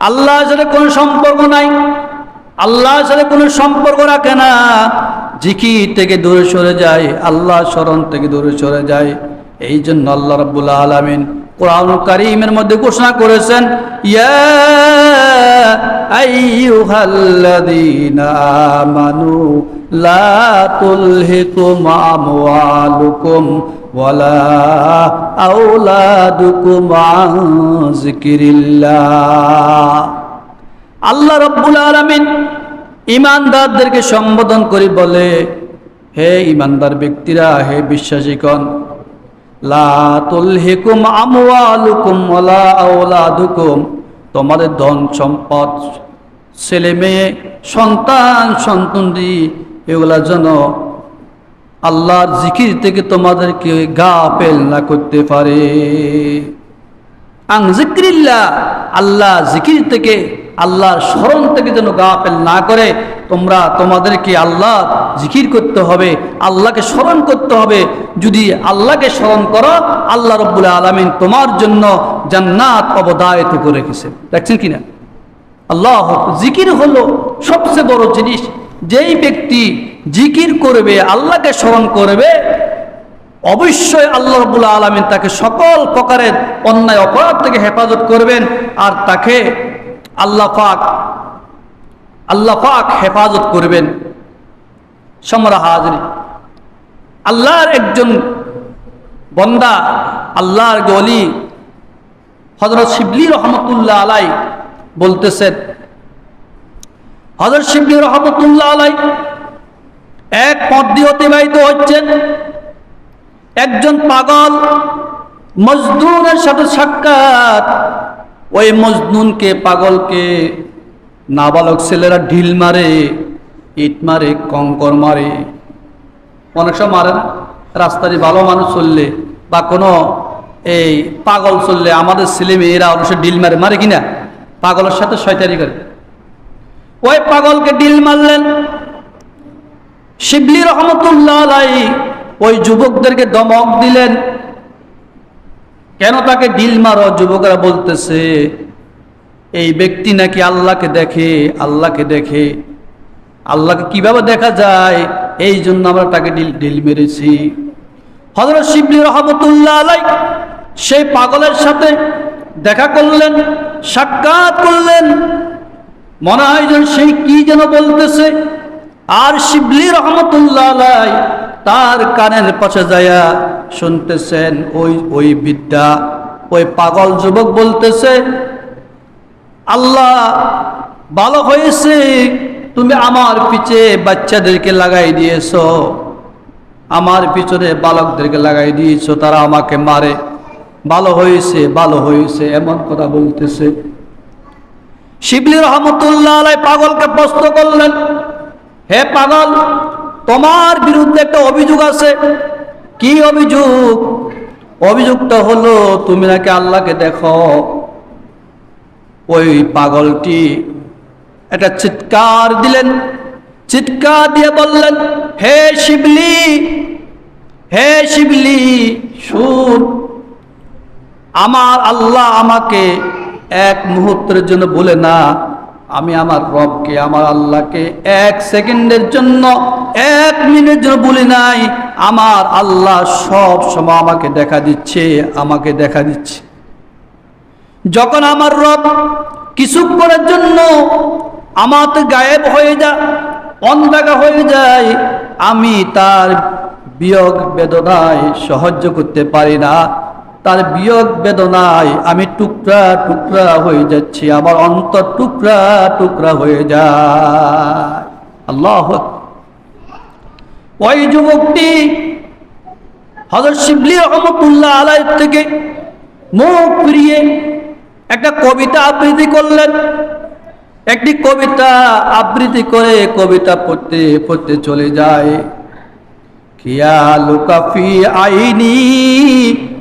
আল্লাহর সাথে কোনো সম্পর্ক নাই। আল্লাহর সাথে কোনো সম্পর্ক রাখে না। জিকির থেকে দূরে সরে যায় আল্লাহ স্মরণ থেকে দূরে সরে যায়। এই জন্য আল্লাহ রাব্বুল আলমিন কোরআন করিমের মধ্যে ঘোষণা করেছেন, ইয়া আইয়ুহাল্লাযীনা আমানু লা তুলহিকুম আমওয়ালুকুম ওয়ালা আওলাদুকুম আন যিকিরিল্লাহ। আল্লাহ রব্বুল আলামিন ইমানদারদেরকে সম্বোধন করে বলে, হে ইমানদার ব্যক্তিরা, হে বিশ্বাসীগণ, লা তুলহিকুম আমওয়ালুকুম ওয়ালা আওলাদুকুম, তোমাদের ধন সম্পদ ছেলে মেয়ে সন্তান সন্তানদি এগুলা যেন আল্লাহর জিকির থেকে তোমাদেরকে গা পেল না করতে পারে। আং জিক্রিল্লা আল্লাহ জিকির থেকে, আল্লাহর স্মরণ থেকে যেন গাফেল না করে, তোমরা তোমাদেরকে আল্লাহ জিকির করতে হবে, আল্লাহকে স্মরণ করতে হবে। যদি আল্লাহকে স্মরণ করো, আল্লাহ রব্বুল আলমিন তোমার জন্য জান্নাত অবদায়িত করে রেখেছে। দেখছেন কিনা? আল্লাহ জিকির হলো সবচেয়ে বড় জিনিস। যেই ব্যক্তি জিকির করবে, আল্লাহকে স্মরণ করবে, অবশ্যই আল্লাহ রবুল্লা আলমিন তাকে সকল প্রকারের অন্যায় অপরাধ থেকে হেফাজত করবেন আর তাকে আল্লাহ পাক আল্লাহ পাক হেফাজত করবেন। সমরা হাজরি আল্লাহর একজন বন্দা, আল্লাহর গলি হজরত শিবলি রহমতুল্লাহ আলাই বলতেছেন হজরত শিবলি রহমতুল্লাহ আলাই এক পথ দিয়ে অতিবাহিত হচ্ছেন। একজন পাগল মজদুরের সাথে সাক্ষাৎ। ওই মজনুনকে, পাগলকে নাবালক ছেলেরা ঢিল মারে, ইট মারে, কঙ্কর মারে। অনেক সময় মারে না রাস্তায় ভালো মানুষ চললে বা কোনো এই পাগল চললে আমাদের ছেলে মেয়েরা অবশ্য ঢিল মারে মারে কিনা? পাগলের সাথে শয়তারি করে। ওই পাগলকে ডিল মারলেন। শিবলি রহমতুল্লাহ ওই যুবকদেরকে দমক দিলেন। কেন তাকে ডিল মারো? যুবকরা বলতেছে, এই ব্যক্তি নাকি আল্লাহকে দেখে আল্লাহকে দেখে। আল্লাহকে কীভাবে দেখা যায়? এই জন্য আমরা তাকে ডিল ডিল মেরেছি। হজরত শিবলি রহমতুল্লাহ আলাই সেই পাগলের সাথে দেখা করলেন, সাক্ষাৎ করলেন। মনে হয় যেন সেই কি যেন বলতেছে। আর শিবলি রহমতুল্লাহ তার কানের পাশে যায়া শুনতেছেন, ওই ওই বিদ্যা, ওই পাগল যুবক বলতেছে, আল্লাহ, ভালো হয়েছে, তুমি আমার পিছে বাচ্চাদেরকে লাগাই দিয়েছ, আমার পিছনে বালকদেরকে লাগাই দিয়েছ, তারা আমাকে মারে। ভালো হয়েছে ভালো হয়েছে, এমন কথা বলতেছে। শিবলি রহমতুল্লাহ আলাই পাগলকে প্রশ্ন করলেন, হে পাগল, তোমার বিরুদ্ধে একটা অভিযোগ আছে। কি অভিযোগ? অভিযোগটা হলো, তুমি নাকি আল্লাহকে দেখো। ওই পাগলটি একটা চিৎকার দিলেন। চিৎকার দিয়ে বললেন, হে শিবলি হে শিবলি, শুন, আমার আল্লাহ আমাকে এক মুহূর্তের জন্য বলে, না, আমি আমার রবকে, আমার আল্লাহকে এক সেকেন্ডের জন্য, এক মিনিটের জন্য বলি নাই। আমার আল্লাহ সব সময় আমাকে দেখা দিচ্ছে, আমাকে দেখা দিচ্ছে। যখন আমার রব কিছুক্ষণের জন্য আমার গায়েব হয়ে যা অন্ধকা হয়ে যায়, আমি তার বিয়োগ বেদনায় সহ্য করতে পারি না। তার বিয়োগ বেদনায় আমি টুকরা টুকরা হয়ে যাচ্ছি, আমার অন্তর টুকরা টুকরা হয়ে যায়। আল্লাহ ওই যুবকটি হজর শিবলি রহমতুল্লাহ আলাই থেকে মুখ ফিরিয়ে একটা কবিতা আবৃত্তি করলেন। একটি কবিতা আবৃত্তি করে কবিতা পড়তে পড়তে চলে যায়। খেয়ালু কাফি আইনি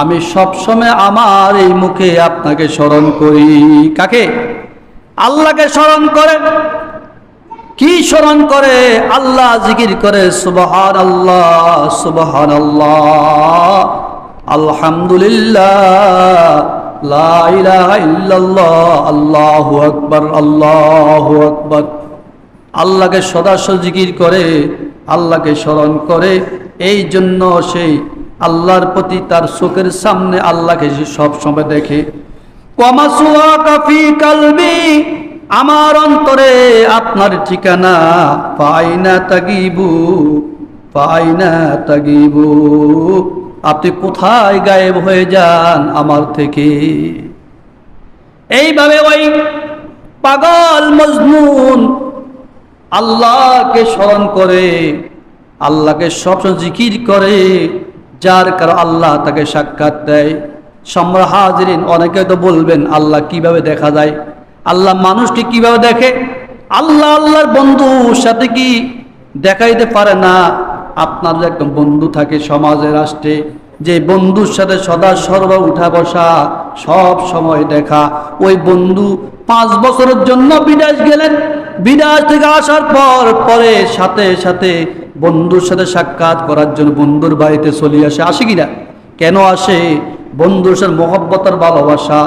আমি সবসময় আমার এই মুখে আপনাকে স্মরণ করি। কাকে? আল্লাহকে স্মরণ করে। কি স্মরণ করে? আল্লাহ জিকির করে সুবহান আল্লাহ সুবহান আল্লাহ আলহামদুলিল্লাহ আল্লাহু আকবার আল্লাহু আকবার। আল্লাহকে সদাস্য জিকির করে, আল্লাহকে স্মরণ করে এই জন্য সেই আল্লাহর প্রতি তার চোখের সামনে আল্লাহকে সে সবসময় দেখে। আমার অন্তরে আপনার ঠিকানা পাইনা তাগিবু পাইনা তাগিবু। আপনি কোথায় গায়েব হয়ে যান আমার থেকে? এইভাবে ওই পাগল মজনুন আল্লাহকে স্মরণ করে, আল্লাহকে সবসময় জিকির করে যার কারণ আল্লাহ তাকে সাক্ষাৎ দেয়। সম্রা হাজরিন অনেকে তো বলবেন, আল্লাহ কীভাবে দেখা যায়? আল্লাহ মানুষটি কীভাবে দেখে? আল্লাহ, আল্লাহর বন্ধুর সাথে কি দেখাইতে পারে না? আপনার একদম বন্ধু থাকে সমাজে, রাষ্ট্রে, যে বন্ধুর সাথে সদা সর্ব উঠা বসা, সব সময় দেখা। ওই বন্ধু পাঁচ বছরের জন্য বিদেশ গেলেন। বিদেশ থেকে আসার পর, পরে সাথে সাথে বন্ধুর সাথে সাক্ষাৎ করার জন্য বন্ধুর বাড়িতে চলে আসে। আসে কিনা কেন আসে? বন্ধুর সাথে মহব্বতের ভালোবাসা।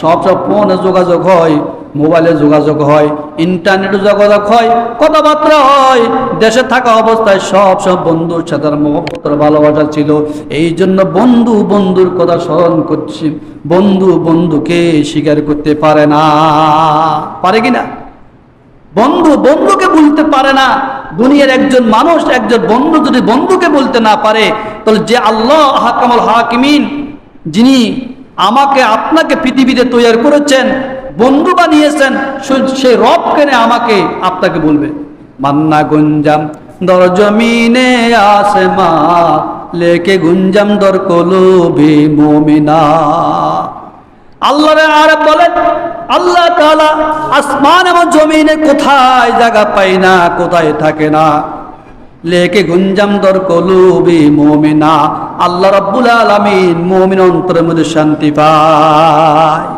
সব সব ফোনে যোগাযোগ হয়, মোবাইলে যোগাযোগ হয়, ইন্টারনেটে যোগাযোগ হয়, কথাবার্তা হয়, দেশে থাকা অবস্থায় সব সব বন্ধুর সাথে তার মহব্বতের ভালোবাসা ছিল। এই জন্য বন্ধু বন্ধুর কথা স্মরণ করছি। বন্ধু বন্ধুকে স্বীকার করতে পারে না। পারে কি না? বন্ধু বন্ধুকে বলতে পারে না। দুনিয়ার একজন মানুষ, একজন বন্ধু যদি বন্ধুকে বলতে না পারে, তাহলে যে আল্লাহ হাকামুল হাকিমিন, যিনি আমাকে, আপনাকে পৃথিবীতে তৈরি করেছেন, বন্ধু বানিয়েছেন, সে- রব কেনে আমাকে, আপনাকে বলবে, মান্না গুঞ্জাম দর জমিনে আসে মা, লেকে গুঞ্জাম দর কলুবি মোমিনা। আল্লাহরে আর বলেন, আল্লাহ তাআলা আসমান এবং জমিনে কোথায় জায়গা পাই না, কোথায় থাকে না। লেকে গুঞ্জাম দর কলুবি মোমিনা, আল্লাহ রাব্বুল আলামিন মুমিন অন্তরের মধ্যে শান্তি পায়।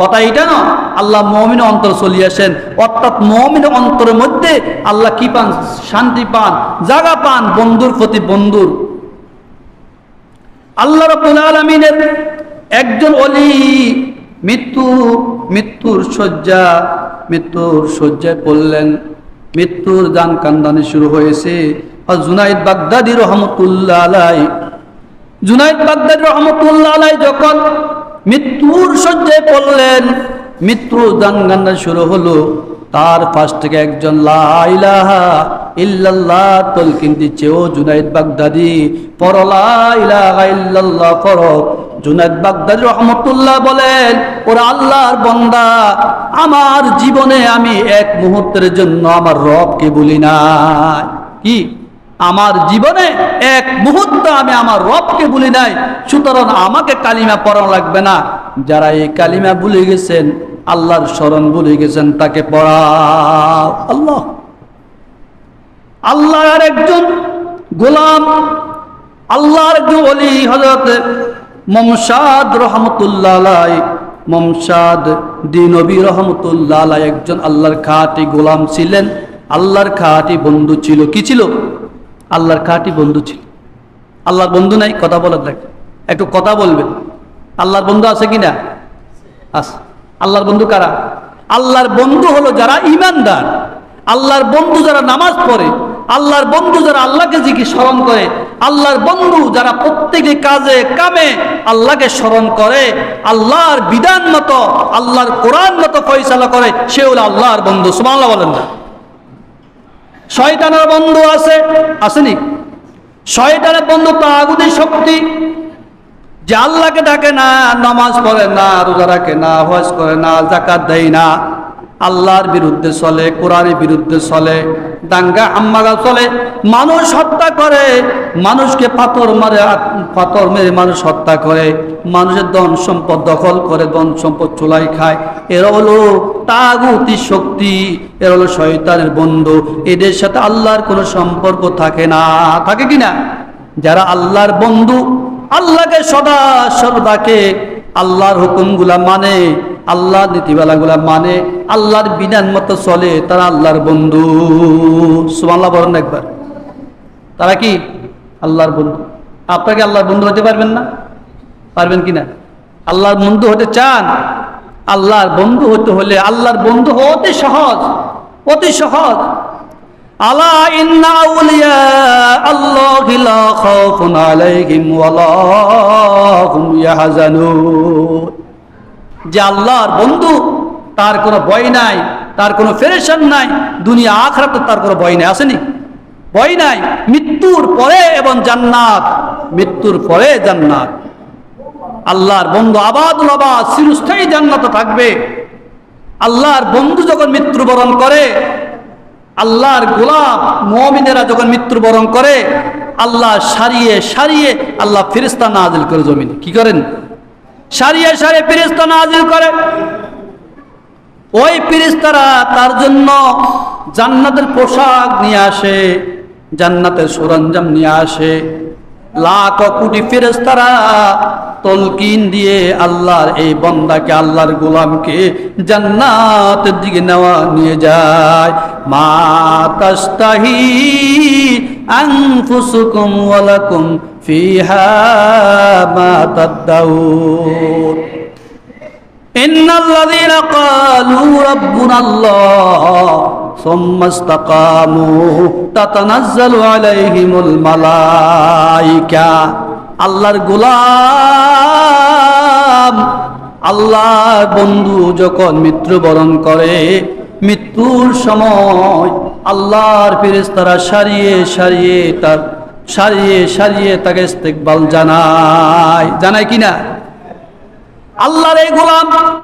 কথা এটা না, আল্লাহ মমিন অন্তর চলিয়ে আসেন, অর্থাৎ মমিন অন্তরের মধ্যে আল্লাহ কি পান? শান্তি পান জাগা পান, বন্ধুর প্রতি বন্ধুর। আল্লাহ রব্বুল আলমিনের একজন অলি, মৃত্যু, মৃত্যুর শয্যা, মৃত্যুর শয্যায় পড়লেন। মৃত্যুর দান কান্দানি শুরু হয়েছে। জুনাইদ বাগদাদি রহমতুল্লাহ আলাই, জুনাইদ বাগদাদি রহমতুল্লাহ আলাই যখন মৃত্যুর শয্যায় পড়লেন, মৃত্যুর দান কান্দানি শুরু হলো। তার পাশ থেকে একজন, লা ইলাহা ইল্লাল্লাহ তলকিন ও জুনাইদ বাগদাদি পর লা ইলাহা ইল্লাল্লাহ পর জুনাইদ বাগদাদি রহমতুল্লাহ বলেন, ওরা আল্লাহর বন্দা, আমার জীবনে আমি এক মুহূর্তের জন্য আমার রবকে বলি নাই। কি? আমার জীবনে এক মুহূর্ত আমি আমার রবকে বলি নাই, সুতরাং আমাকে কালিমা পড়া লাগবে না। যারা এই কালিমা ভুলে গেছেন, আল্লাহর স্মরণ ভুলে গেছেন, তাকে পড়া আল্লাহ। আল্লাহর একজন গোলাম, আল্লাহর একজন অলি হজরত মমসাদ রহমতুল্লাহ মমসাদ দিনবী রহমতুল্লাহ একজন আল্লাহর খাঁটি গোলাম ছিলেন। আল্লাহর খাঁটি বন্ধু ছিল। কি ছিল? আল্লাহর খাঁটি বন্ধু ছিল। আল্লাহর বন্ধু নাই, কথা বলার দেখ একটু কথা বলবেন। আল্লাহর বন্ধু আছে কি না আস আল্লাহর বন্ধু কারা? আল্লাহর বন্ধু হলো যারা ইমানদার। আল্লাহর বন্ধু যারা নামাজ পড়ে আল্লাহর বন্ধু যারা আল্লাহকে জিকি স্মরণ করে, আল্লাহর বন্ধু যারা প্রত্যেকে কাজে কামে আল্লাহকে স্মরণ করে, আল্লাহর বিধান মতো, আল্লাহর কোরআন মতো ফয়সালা করে, সে হলো আল্লাহর বন্ধু। সুবহানাল্লাহ বলেন না। শয়তানের বন্ধু আছে, আসেনি? শয়তানের বন্ধু তাগুদের শক্তি। যে আল্লাহকে ডাকে না, নামাজ পড়ে না, রোজা রাখে না, হজ করে না জাকাত দেয় না। আল্লাহর বিরুদ্ধে চলে, কোরআনের বিরুদ্ধে চলে, দাঙ্গা হাম্মাগা চলে। মানুষ হত্যা করে, মানুষকে পাথর মারে, পাথর মেরে মানুষ হত্যা করে। মানুষের ধন সম্পদ দখল করে, ধন সম্পদ চুলাই খায়। এরা হলো তাগুতি শক্তি, এরা হলো শয়তানের বন্ধু। এদের সাথে আল্লাহর কোনো সম্পর্ক থাকে না, থাকে কি না? যারা আল্লাহর বন্ধু, আল্লাহকে সদা সর্বদাকে আল্লাহর হুকুমগুলা মানে আল্লাহর নীতিমালাগুলা মানে আল্লাহর বিধান মতো চলে তারা আল্লাহর বন্ধু। সুমাল্লাহ বলেন একবার। তারা কি? আল্লাহর বন্ধু। আপনাকে আল্লাহর বন্ধু হতে পারবেন না? পারবেন কি না? আল্লাহর বন্ধু হতে চান? আল্লাহর বন্ধু হতে হলে আল্লাহর বন্ধু হতে সহজ, অতি সহজ। আল্লাহি যে আল্লাহর বন্ধু, তার কোনো ভয় নাই, তার কোনো ফেরেশন নাই, দুনিয়া আখরাতে তার কোনো ভয় নাই, আসেনি। ভয় নাই, মৃত্যুর পরে এবং জান্নাত, মৃত্যুর পরে জান্নাত। আল্লাহর বন্ধু আবাদুল আবাদ চিরস্থায়ী জান্নাত থাকবে। আল্লাহর বন্ধু যখন মৃত্যুবরণ করে, আল্লাহর গোলাপ মমিনেরা যখন মৃত্যুবরণ করে, আল্লাহ সারিয়ে সারিয়ে আল্লাহ ফিরিস্তা নাজিল করে জমিনে। কি করেন? সারিয়ে সারিয়ে ফিরিস্তা নাজিল করে। ওই ফিরিস্তারা তার জন্য জান্নাতের পোশাক নিয়ে আসে, জান্নাতের সরঞ্জাম নিয়ে আসে। লাখ কোটি ফেরেস্তারা তলকিন দিয়ে আল্লাহর এই বন্দাকে, আল্লাহর গোলামকে জান্নাতের দিকে নেওয়া, নিয়ে যায়। মা তাস্তাহি আনফুসুকুম ওয়ালাকুম ফিহা মা তাদ্দাউন إن الذين قالوا ربنا الله ثم استقاموا تتنزل عليهم الملائكة আল্লাহর গোলাম আল্লাহর বন্ধু যখন মৃত্যুবরণ করে মৃত্যুর সময় আল্লাহর ফেরেশতারা সারিয়ে সারিয়ে তার সারিয়ে সারিয়ে তাকে ইস্তেকবাল জানায়। জানায় কিনা? আল্লাহর এই গোলাম